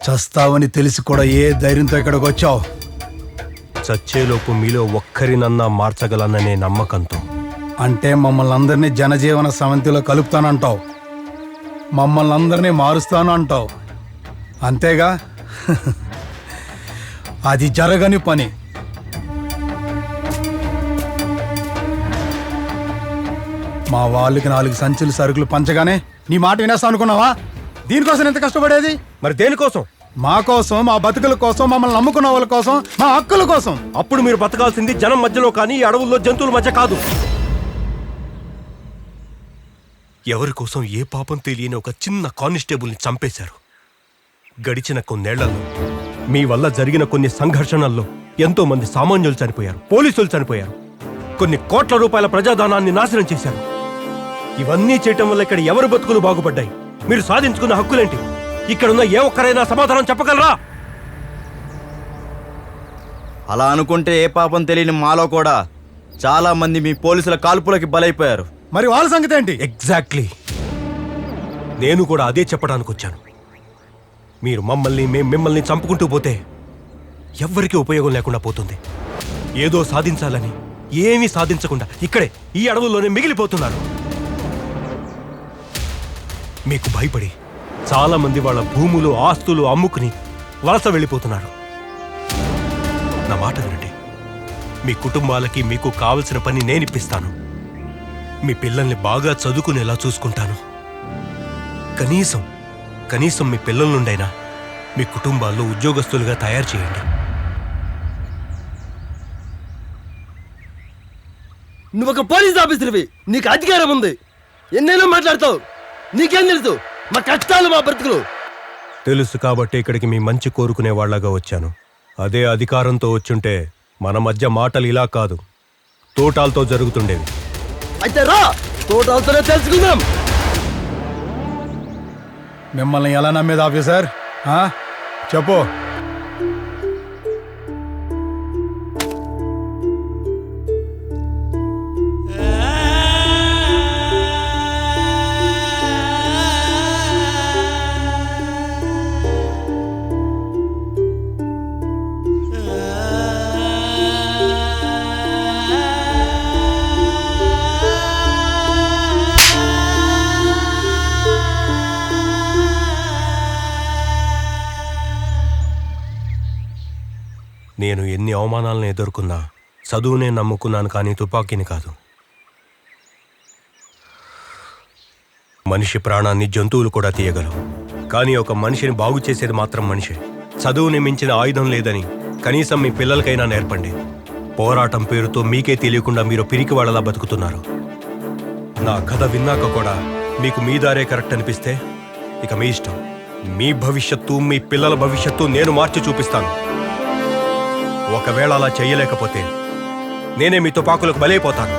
చస్తావని తెలిసి కూడా ఏ ధైర్యంతో ఇక్కడికి వచ్చావు? చచ్చేలోపు మీలో ఒక్కరినన్నా మార్చగలననే నమ్మకంతో. అంటే మమ్మల్ని అందరినీ జనజీవన సమితిలో కలుపుతానంటావు. మమ్మల్ని అందరినీ మారుస్తాను అంటావు అంతేగా? అది జరగని పని. మా వాళ్ళకి నాలుగు సంచులు సరుకులు పంచగానే నీ మాట వినేస్తా అనుకున్నావా? దీనికోసం ఎంత కష్టపడేది? మరి దేనికోసం? మా కోసం మా బతుకుల కోసం మమ్మల్ని నమ్ముకున్న వాళ్ళ కోసం మా హక్కుల కోసం. అప్పుడు మీరు బతకాల్సింది జనం మధ్యలో కానీ ఈ అడవుల్లో జంతువుల మధ్య కాదు. ఎవరి కోసం ఏ పాపం తెలియని ఒక చిన్న కానిస్టేబుల్ని చంపేశారు? గడిచిన కొన్నేళ్ళలో మీ వల్ల జరిగిన కొన్ని సంఘర్షణల్లో ఎంతో మంది సామాన్యులు చనిపోయారు పోలీసులు చనిపోయారు. కొన్ని కోట్ల రూపాయల ప్రజాధనాన్ని నాశనం చేశారు. ఇవన్నీ చేయటం వల్ల ఇక్కడ ఎవరు బతుకులు బాగుపడ్డాయి? మీరు సాధించుకున్న హక్కులేంటి? ఇక్కడున్న ఏ ఒక్కరైనా సమాధానం చెప్పగలరా? అలా అనుకుంటే ఏ పాపం తెలియని మాలో కూడా చాలా మంది మీ పోలీసుల కాల్పులకి బలైపోయారు. మరి వాళ్ళ సంగతి ఏంటి? ఎగ్జాక్ట్లీ నేను కూడా అదే చెప్పడానికి వచ్చాను. మీరు మమ్మల్ని మేం మిమ్మల్ని చంపుకుంటూ పోతే ఎవ్వరికీ ఉపయోగం లేకుండా పోతుంది. ఏదో సాధించాలని ఏమీ సాధించకుండా ఇక్కడే ఈ అడవుల్లోనే మిగిలిపోతున్నారు. మీకు భయపడి చాలా మంది వాళ్ళ భూములు ఆస్తులు అమ్ముకుని వలస వెళ్ళిపోతున్నారు. నా మాట వినండి. మీ కుటుంబాలకి మీకు కావలసిన పని నేనిప్పిస్తాను. మీ పిల్లల్ని బాగా చదువుకునేలా చూసుకుంటాను. కనీసం కనీసం మీ పిల్లల నుండైనా మీ కుటుంబాల్లో ఉద్యోగస్తులుగా తయారు చేయండి. నువ్వు ఒక పోలీస్ ఆఫీసర్వి. నీకు అధికారం ఉంది. ఎన్నైనా మాట్లాడతావు? నీకేం తెలుసు మా కష్టాలు మా బ్రతుకులు. తెలుసు కాబట్టి ఇక్కడికి మీ మంచి కోరుకునే వాళ్ళగా వచ్చాను. అదే అధికారంతో వచ్చుంటే మన మధ్య మాటలు ఇలా కాదు. తోటాలతో జరుగుతుండేవి. అయితే రా! తోటలతోనే తెలుసుకుందాం. మిమ్మల్ని ఎలా నమ్మేది ఆఫీసర్? ఆ? చెప్పు. నేను ఎన్ని అవమానాలను ఎదుర్కొన్నా చదువునే నమ్ముకున్నాను కానీ తుపాకీని కాదు. మనిషి ప్రాణాన్ని జంతువులు కూడా తీయగలవు. కానీ ఒక మనిషిని బాగు చేసేది మాత్రం మనిషే. చదువుని మించిన ఆయుధం లేదని కనీసం మీ పిల్లలకైనా నేర్పండి. పోరాటం పేరుతో మీకే తెలియకుండా మీరు పిరికి వాళ్ళలా బతుకుతున్నారు. నా కథ విన్నాక కూడా మీకు మీ దారే కరెక్ట్ అనిపిస్తే ఇక మీ ఇష్టం. మీ భవిష్యత్తు మీ పిల్లల భవిష్యత్తు నేను మార్చి చూపిస్తాను. ఒకవేళ అలా చేయలేకపోతే నేనే మీ తుపాకులకు బలైపోతాను.